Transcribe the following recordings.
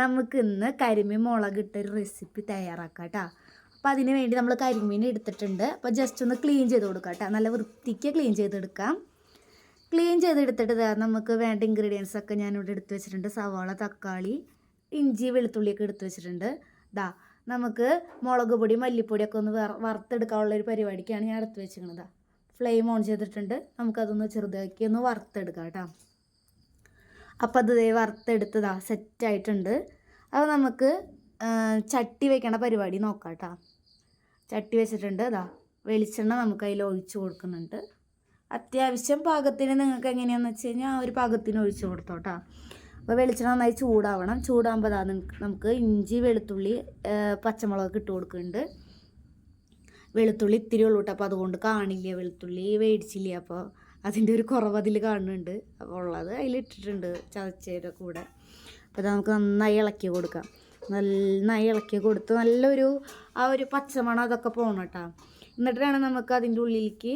നമുക്ക് ഇന്ന് കരിമീൻ മുളക് ഇട്ടൊരു റെസിപ്പി തയ്യാറാക്കാം കേട്ടോ അപ്പോൾ അതിന് വേണ്ടി നമ്മൾ കരിമീൻ എടുത്തിട്ടുണ്ട്. അപ്പോൾ ജസ്റ്റ് ഒന്ന് ക്ലീൻ ചെയ്ത് കൊടുക്കാം കേട്ടോ നല്ല വൃത്തിക്ക് ക്ലീൻ ചെയ്തെടുക്കാം. ക്ലീൻ ചെയ്തെടുത്തിട്ട് നമുക്ക് വേണ്ട ഇൻഗ്രീഡിയൻസ് ഒക്കെ ഞാനിവിടെ എടുത്ത് വെച്ചിട്ടുണ്ട്. സവാള തക്കാളി ഇഞ്ചി വെളുത്തുള്ളിയൊക്കെ എടുത്ത് വെച്ചിട്ടുണ്ട്. ദാ നമുക്ക് മുളക് പൊടി മല്ലിപ്പൊടിയൊക്കെ ഒന്ന് വറുത്തെടുക്കാനുള്ള ഒരു പരിപാടിക്കാണ് ഞാൻ എടുത്ത് വെച്ചിരിക്കുന്നത്. ഫ്ലെയിം ഓൺ ചെയ്തിട്ടുണ്ട്. നമുക്കതൊന്ന് ചെറുതാക്കി ഒന്ന് വറുത്തെടുക്കാം കേട്ടോ അപ്പോൾ അത് ദേ വറുത്തെടുത്തതാ സെറ്റായിട്ടുണ്ട്. അപ്പോൾ നമുക്ക് ചട്ടി വെക്കണ പരിപാടി നോക്കാം കേട്ടോ ചട്ടി വെച്ചിട്ടുണ്ട് അതാ വെളിച്ചെണ്ണ നമുക്ക് അതിൽ ഒഴിച്ച് കൊടുക്കുന്നുണ്ട്. അത്യാവശ്യം പാകത്തിന് നിങ്ങൾക്ക് എങ്ങനെയാണെന്ന് വെച്ച് കഴിഞ്ഞാൽ ആ ഒരു പാകത്തിന് ഒഴിച്ച് കൊടുത്തോട്ടോ. അപ്പോൾ വെളിച്ചെണ്ണ നന്നായി ചൂടാവണം. ചൂടാകുമ്പോൾ അതാ നമുക്ക് ഇഞ്ചി വെളുത്തുള്ളി പച്ചമുളക് ഇട്ട് കൊടുക്കുന്നുണ്ട്. വെളുത്തുള്ളി ഇത്തിരി ഉള്ളൂ കേട്ടോ അപ്പോൾ അതുകൊണ്ട് കാണില്ല വെളുത്തുള്ളി മേടിച്ചില്ല അപ്പോൾ അതിന്റെ ഒരു കുറവ് അതിൽ കാണുന്നുണ്ട്. അപ്പോൾ ഉള്ളത് അതിലിട്ടിട്ടുണ്ട് ചതച്ചതിന്റെ കൂടെ. അപ്പോൾ നമുക്ക് നന്നായി ഇളക്കി കൊടുക്കാം. നന്നായി ഇളക്കി കൊടുത്ത് നല്ലൊരു ആ ഒരു പച്ചമണം അതൊക്കെ പോകണം കേട്ടോ. എന്നിട്ടാണ് നമുക്ക് അതിന്റെ ഉള്ളിലേക്ക്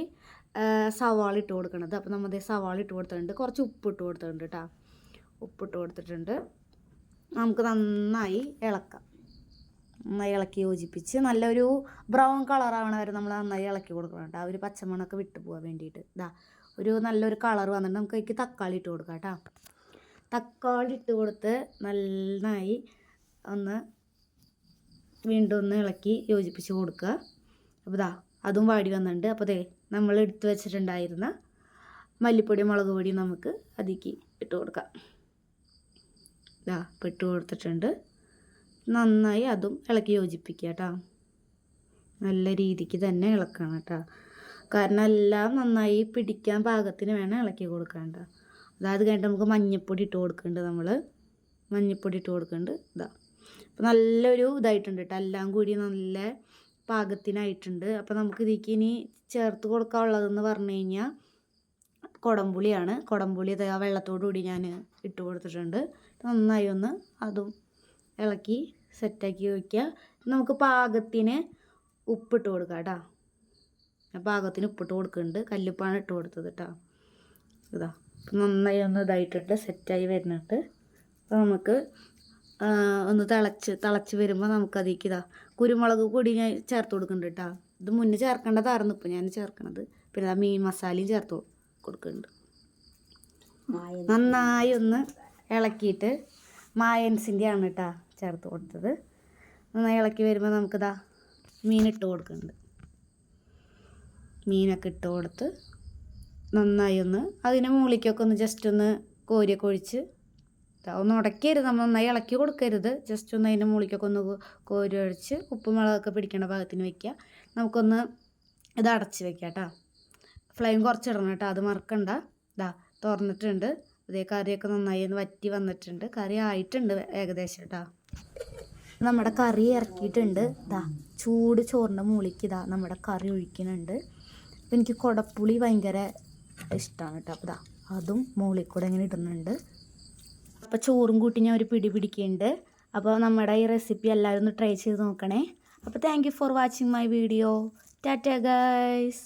സവാള ഇട്ട് കൊടുക്കണത്. അപ്പോൾ നമ്മൾ സവാള ഇട്ട് കൊടുത്തിട്ടുണ്ട്. കുറച്ച് ഉപ്പ് ഇട്ട് കൊടുത്തിട്ടുണ്ട് കേട്ടോ. ഉപ്പിട്ട് കൊടുത്തിട്ടുണ്ട്. നമുക്ക് നന്നായി ഇളക്കാം. നന്നായി ഇളക്കി യോജിപ്പിച്ച് നല്ലൊരു ബ്രൗൺ കളറാവണ വരെ നമ്മൾ നന്നായി ഇളക്കി കൊടുക്കണം കേട്ടോ. ആ ഒരു പച്ചമണമൊക്കെ വിട്ടു പോകാൻ വേണ്ടിയിട്ട്. ഇതാ ഒരു നല്ലൊരു കളർ വന്നിട്ട് നമുക്ക് അതിലേക്ക് തക്കാളി ഇട്ട് കൊടുക്കാം കേട്ടോ. തക്കാളി ഇട്ട് കൊടുത്ത് നന്നായി ഒന്ന് വീണ്ടും ഒന്ന് ഇളക്കി യോജിപ്പിച്ച് കൊടുക്കുക. അപ്പോൾ ഇതാ അതും വാടി വന്നിട്ടുണ്ട്. അപ്പോൾ ദേ നമ്മൾ എടുത്തു വെച്ചിട്ടുണ്ടായിരുന്ന മല്ലിപ്പൊടി മുളക് പൊടി നമുക്ക് അതിലേക്ക് ഇട്ട് കൊടുക്കാം. ഇതാ ഇപ്പോൾ ഇട്ട് കൊടുത്തിട്ടുണ്ട്. നന്നായി അതും ഇളക്കി യോജിപ്പിക്കുക കേട്ടോ. നല്ല രീതിക്ക് തന്നെ ഇളക്കണം കേട്ടോ. കാരണം എല്ലാം നന്നായി പിടിക്കാൻ പാകത്തിന് വേണം ഇളക്കി കൊടുക്കേണ്ട. അതായത് കഴിഞ്ഞിട്ട് നമുക്ക് മഞ്ഞൾപ്പൊടി ഇട്ട് കൊടുക്കുന്നുണ്ട് നമ്മൾ മഞ്ഞൾപ്പൊടി ഇട്ട് കൊടുക്കുന്നുണ്ട് ഇതാ. അപ്പോൾ നല്ലൊരു ഇതായിട്ടുണ്ട് കേട്ടോ എല്ലാം കൂടി നല്ല പാകത്തിനായിട്ടുണ്ട്. അപ്പോൾ നമുക്ക് ഇതിലേക്ക് ഇനി ചേർത്ത് കൊടുക്കാനുള്ളതെന്ന് പറഞ്ഞു കഴിഞ്ഞാൽ കുടംപുളിയാണ്. കുടംപുളി ആ വെള്ളത്തോടു കൂടി ഞാൻ ഇട്ട് കൊടുത്തിട്ടുണ്ട്. നന്നായി ഒന്ന് അതും ഇളക്കി സെറ്റാക്കി വയ്ക്കുക നമുക്ക് പാകത്തിന് ഉപ്പിട്ട് കൊടുക്കാം കേട്ടോ പാകത്തിന് ഉപ്പിട്ട് കൊടുക്കുന്നുണ്ട്. കല്ലുപ്പാണ് ഇട്ട് കൊടുത്തത് കേട്ടോ ഇതാ നന്നായി ഒന്ന് ഇതായിട്ടുണ്ട് സെറ്റായി വരുന്നുണ്ട്. അപ്പോൾ നമുക്ക് ഒന്ന് തിളച്ച് തിളച്ച് വരുമ്പോൾ നമുക്കതിലേക്ക് ഇതാ കുരുമുളക് പൊടി ഞാൻ ചേർത്ത് കൊടുക്കുന്നുണ്ട് കേട്ടോ ഇത് മുന്നേ ചേർക്കേണ്ടതായിരുന്നു ഇപ്പം ഞാൻ ചേർക്കണത്. പിന്നെ മീൻ മസാലയും ചേർത്ത് കൊടുക്കുന്നുണ്ട്. നന്നായി ഒന്ന് ഇളക്കിയിട്ട് മായൻസിന്റെ ആണ് കേട്ടോ ചേർത്ത് കൊടുത്തത്. നന്നായി ഇളക്കി വരുമ്പോൾ നമുക്കിതാ മീൻ ഇട്ട് കൊടുക്കുന്നുണ്ട്. മീനൊക്കെ ഇട്ട് കൊടുത്ത് നന്നായി ഒന്ന് അതിന്റെ മുകളിലേക്കൊക്കെ ഒന്ന് ജസ്റ്റ് ഒന്ന് കോരിയൊക്കെ ഒഴിച്ച് ഒന്ന് ഉടക്കരുത് നമ്മൾ നന്നായി ഇളക്കി കൊടുക്കരുത്. ജസ്റ്റ് ഒന്ന് അതിന്റെ മുകളിലേക്കൊക്കെ ഒന്ന് കോരി ഒഴിച്ച് ഉപ്പും മുളകൊക്കെ പിടിക്കേണ്ട ഭാഗത്തിന് വെക്കുക. നമുക്കൊന്ന് ഇത് അടച്ച് വെക്കാം കേട്ടോ. ഫ്ലെയിം കുറച്ചിടണം കേട്ടോ അത് മറക്കണ്ട. ഇതാ തുറന്നിട്ടുണ്ട്. അതേ കറിയൊക്കെ നന്നായി ഒന്ന് വറ്റി വന്നിട്ടുണ്ട്. കറി ആയിട്ടുണ്ട് ഏകദേശം കേട്ടോ. നമ്മുടെ കറി ഇറക്കിയിട്ടുണ്ട്. ഇതാ ചൂട് ചോറിന്റെ മുകളിലേക്ക് ഇതാ നമ്മുടെ കറി ഒഴിക്കുന്നുണ്ട്. അപ്പം എനിക്ക് കുടപ്പുളി ഭയങ്കര ഇഷ്ടമാണ് കേട്ടോ. അപ്പോൾ ഇതാ അതും മുകളിൽ കൂടെ ഇങ്ങനെ ഇടുന്നുണ്ട്. അപ്പോൾ ചോറും കൂട്ടി ഞാൻ ഒരു പിടി പിടിക്കുന്നുണ്ട്. അപ്പോൾ നമ്മുടെ ഈ റെസിപ്പി എല്ലാവരും ഒന്ന് ട്രൈ ചെയ്ത് നോക്കണേ. അപ്പോൾ thank you for watching my video tata guys